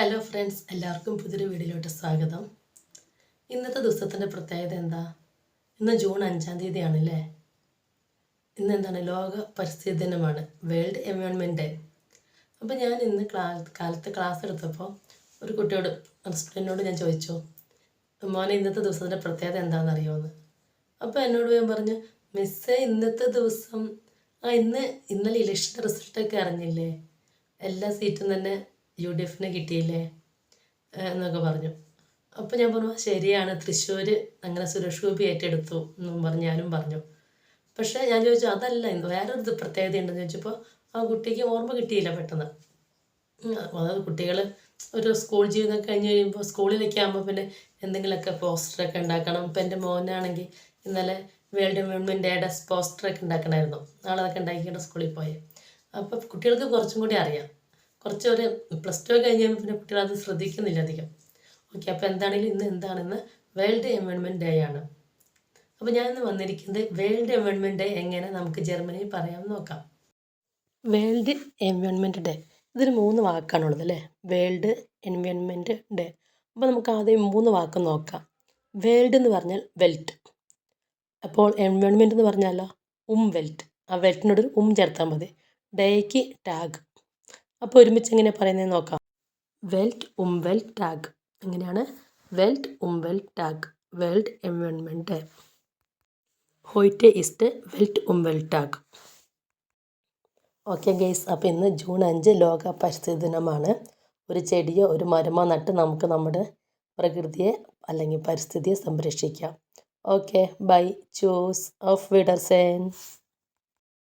Hello friends എല്ലാവർക്കും പുതിയൊരു വീഡിയോയിലോട്ട് സ്വാഗതം. ഇന്നത്തെ ദിവസത്തിന്റെ പ്രത്യേകത എന്താ? ഇന്ന് ജൂൺ അഞ്ചാം തീയതിയാണല്ലേ? ഇന്ന് എന്താണ്? ലോക പരിസ്ഥിതി ദിനമാണ് വേൾഡ് എൻവയോൺമെന്റ് ഡേ അപ്പോൾ ഞാൻ ഇന്ന് ക്ലാ കാലത്ത് ക്ലാസ് എടുത്തപ്പോൾ ഒരു കുട്ടിയോട് സ്റ്റുഡന്റിനോട് ഞാൻ ചോദിച്ചു മോനെ ഇന്നത്തെ ദിവസത്തിന്റെ പ്രത്യേകത എന്താണെന്ന് അറിയുമെന്ന് അപ്പോൾ എന്നോട് ഞാൻ പറഞ്ഞു മിസ്സേ ഇന്നത്തെ ദിവസം ആ ഇന്ന് ഇന്നലെ ഇലക്ഷൻ റിസൾട്ടൊക്കെ അറിഞ്ഞില്ലേ? എല്ലാ സീറ്റും തന്നെ യു ഡി എഫിന് കിട്ടിയില്ലേ എന്നൊക്കെ പറഞ്ഞു. അപ്പോൾ ഞാൻ പറഞ്ഞു ശരിയാണ് തൃശ്ശൂർ അങ്ങനെ സുരേഷ് ഗോപി ഏറ്റെടുത്തു എന്നും പറഞ്ഞ് ഞാനും പറഞ്ഞു. പക്ഷേ ഞാൻ ചോദിച്ചു അതല്ല വേറൊരു പ്രത്യേകത ഉണ്ടെന്ന് ചോദിച്ചപ്പോൾ ആ കുട്ടിക്ക് ഓർമ്മ കിട്ടിയില്ല പെട്ടെന്ന്. അതായത് കുട്ടികൾ ഒരു സ്കൂൾ ജീവിതം കഴിഞ്ഞ് കഴിയുമ്പോൾ സ്കൂളിലൊക്കെ ആകുമ്പോൾ പിന്നെ എന്തെങ്കിലുമൊക്കെ പോസ്റ്ററൊക്കെ ഉണ്ടാക്കണം. ഇപ്പം എന്റെ മോനാണെങ്കിൽ ഇന്നലെ വേൾഡ് എൻവയോൺമെന്റ് ഡേയുടെ പോസ്റ്ററൊക്കെ ഉണ്ടാക്കണമായിരുന്നു നാളെ അതൊക്കെ ഉണ്ടാക്കിയിട്ട് സ്കൂളിൽ പോയി. അപ്പോൾ കുട്ടികൾക്ക് കുറച്ചും കൂടി അറിയാം. കുറച്ച് ഒരു പ്ലസ് ടു കഴിഞ്ഞാൽ പിന്നെ കുട്ടികൾ അത് ശ്രദ്ധിക്കുന്നില്ല അധികം. ഓക്കെ അപ്പോൾ എന്താണെങ്കിലും ഇന്ന് എന്താണെന്ന് വേൾഡ് എൻവയോൺമെന്റ് ഡേ ആണ്. അപ്പോൾ ഞാൻ ഇന്ന് വന്നിരിക്കുന്നത് വേൾഡ് എൻവയോൺമെന്റ് ഡേ എങ്ങനെ നമുക്ക് ജർമ്മനിയിൽ പറയാം നോക്കാം. World environment day. ഇതിന് മൂന്ന് വാക്കാണുള്ളത് അല്ലേ? World environment day. അപ്പോൾ നമുക്ക് ആദ്യം മൂന്ന് വാക്ക് നോക്കാം. വേൾഡ് എന്ന് പറഞ്ഞാൽ വെൽറ്റ്. അപ്പോൾ എൻവയോൺമെന്റ് എന്ന് പറഞ്ഞാലോ? ഉം വെൽറ്റ്. ആ വെൽറ്റിനോട് ഉം ചേർത്താൽ മതി. ഡേക്ക് ടാഗ്. അപ്പോൾ ഒരുമിച്ച് എങ്ങനെ പറയുന്നത് നോക്കാം. വെൽറ്റ് ഉം വെൽറ്റ് ടാഗ് എങ്ങനെയാണ്? വെൽറ്റ് ഉം വെൽറ്റ് ടാഗ് വേൾഡ് എൻവയോൺമെന്റ് ഹോയിറ്റ് ഇസ്റ്റ് വെൽറ്റ് ഉം വെൽറ്റ് ടാഗ് ഓക്കെ ഗെയ്സ് അപ്പോൾ ഇന്ന് ജൂൺ അഞ്ച് ലോക പരിസ്ഥിതി ദിനമാണ്. ഒരു ചെടിയോ ഒരു മരമോ നട്ട് നമുക്ക് നമ്മുടെ പ്രകൃതിയെ അല്ലെങ്കിൽ പരിസ്ഥിതിയെ സംരക്ഷിക്കാം. ഓക്കെ ബൈ ചൂസ് ഓഫ് വിഡർസെൻ